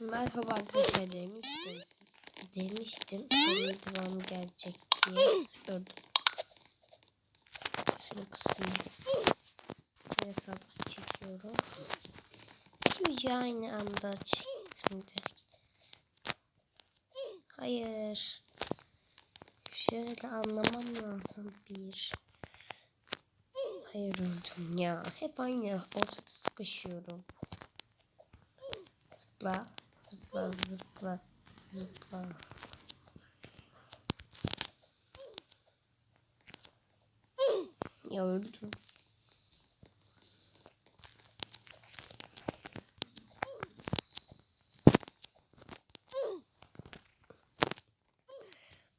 Merhaba arkadaşlar demiştim. Demiştim. Bunun devamı gelecek diye. Öldüm. Şunu kısayım. Sabah çekiyorum. Video aynı anda çektim derken. Hayır. Şöyle anlamam lazım bir. Hayır öldüm ya. Hep aynı ortada sıkışıyorum. Zıpla, zıpla, zıpla, zıpla. Ya öldüm.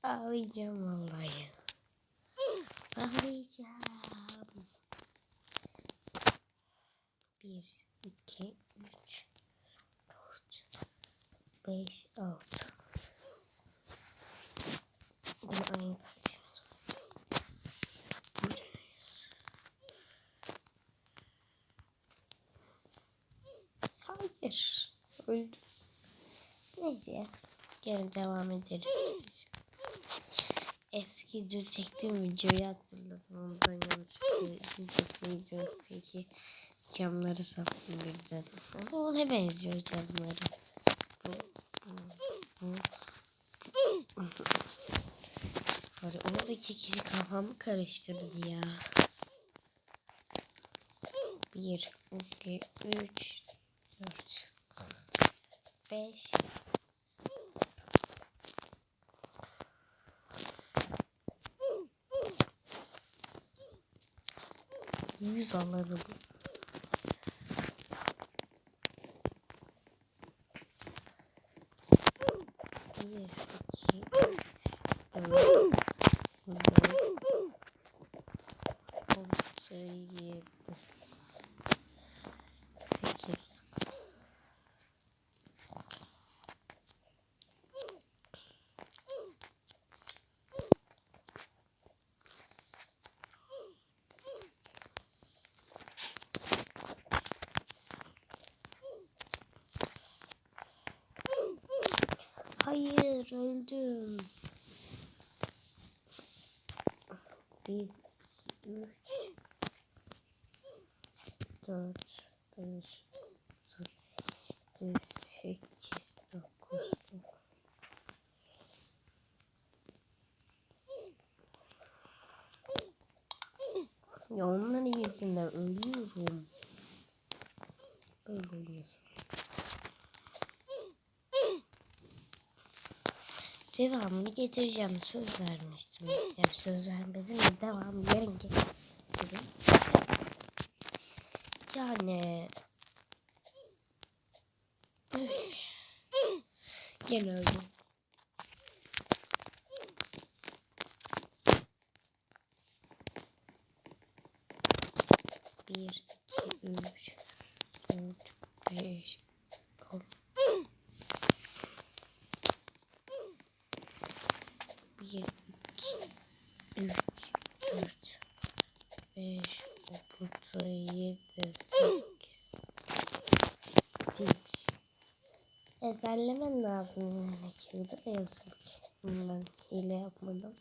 Ağlayacağım vallahi. Ağlayacağım. Bir, iki, üç, 5, 6. Bunu aynı taksimiz. Buradayız. Hayır. Öldüm. Neyse. Gene devam ederiz biz. Eski dün çektiğim videoyu hatırladım. Ondan yanlışlıkla ikinci videodaki camları sattım birden. Ama ona benziyor camları. Hadi oradaki kişi kafamı karıştırdı ya. Bir, iki, üç, dört, beş. Yüz alırım. Bir, iki, üç, dört, beş, altı, yedi, sekiz. Hayır öldüm. Bir, iki, üç, dört, beş, altı, sekiz, dokuz. Ya onların yüzünden ölüyorum. Böyle olmasın. Devamını getireceğim. Söz vermiştim. Yani söz vermedim de devamı yarın getireceğim. Yani. Gene öldüm. Bir, iki, üç, dört, beş, altı. Bir, iki, üç, dört, beş, altı, yedi, sekiz. Değilmiş. Ezberlemen lazım yani. Şurada da yazıyor. Ben hile yapmadım.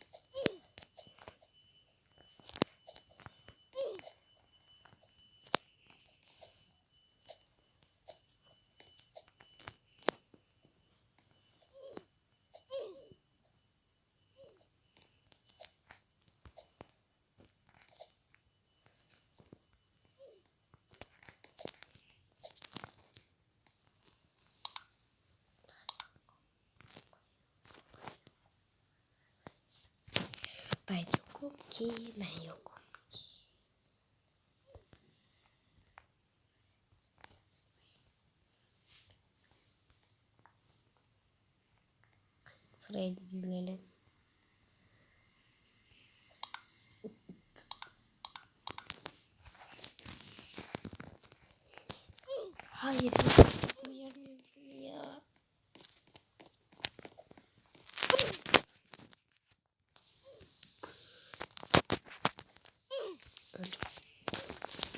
Ben yokum ki, ben yokum ki. Sırayla dizilelim.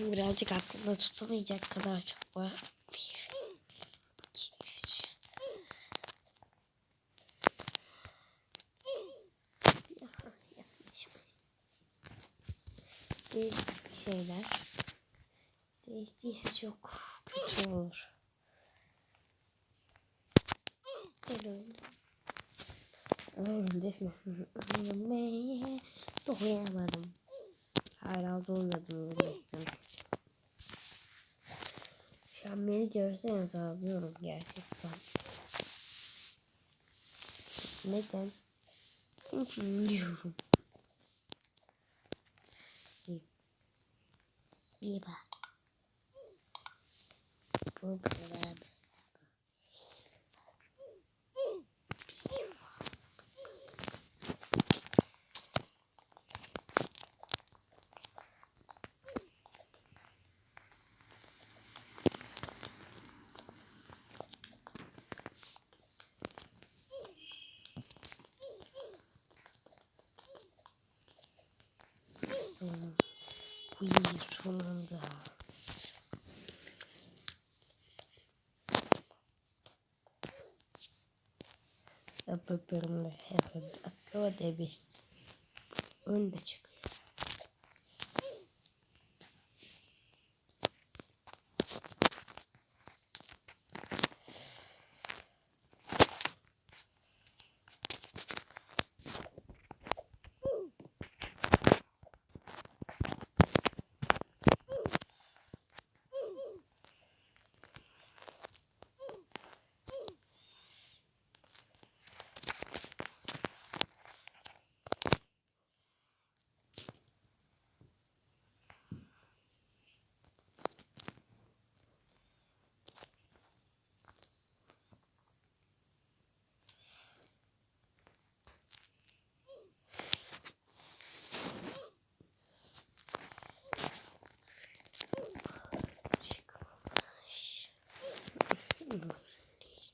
Herkes birazcık aklında tutamayacak kadar çok var. Bir, iki, üç. Bir şeyler. Değiştiyse çok kötü olur. Öldü. Öldü. Ölmeye doyamadım. Hala doymadım ölmekten. Şu an beni görseniz ağlıyorum gerçekten. Neden? Çünkü. Bir, bir bak. Bu kadar. Uy sonunda. Yapıyorum da hemen aklıma demiştim. Önde çıkıyor.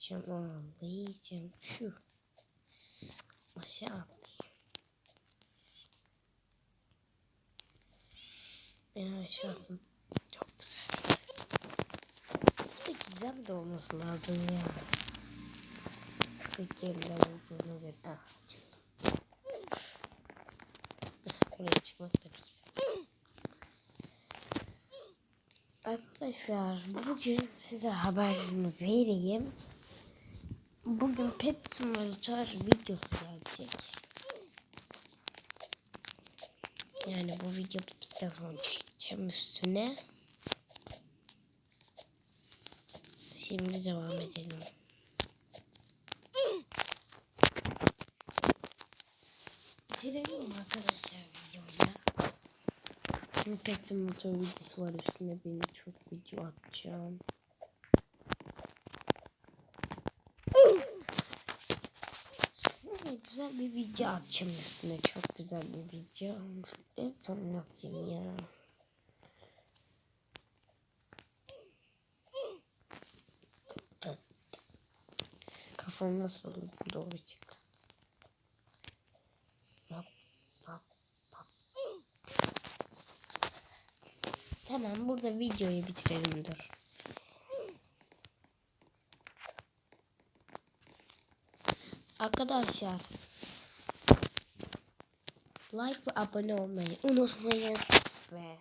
Diyeceğim ağlayacağım şu. Aşağı atlayayım. Ben aşağı attım. Çok güzel. Burada gizem de olması lazım ya. Sıkı yerinde olduğunu göre. Ah çıktım. Buraya çıkmak da güzel. Arkadaşlar bugün size haberini vereyim. Bugün Pet Simulator videosu gelecek. Yani bu video bittikten sonra çekeceğim üstüne. Şimdi devam edelim. Bitirelim arkadaşlar videoyu? Şimdi Pet Simulator videosu var üstüne benim çok video atacağım. Güzel bir video atacağım üstüne. Çok güzel bir video. En son atayım ya. Kafam nasıl doğru çıktı. Tamam burada videoyu bitirelim dur. Arkadaşlar like ve abone olmayı unutmayın ve.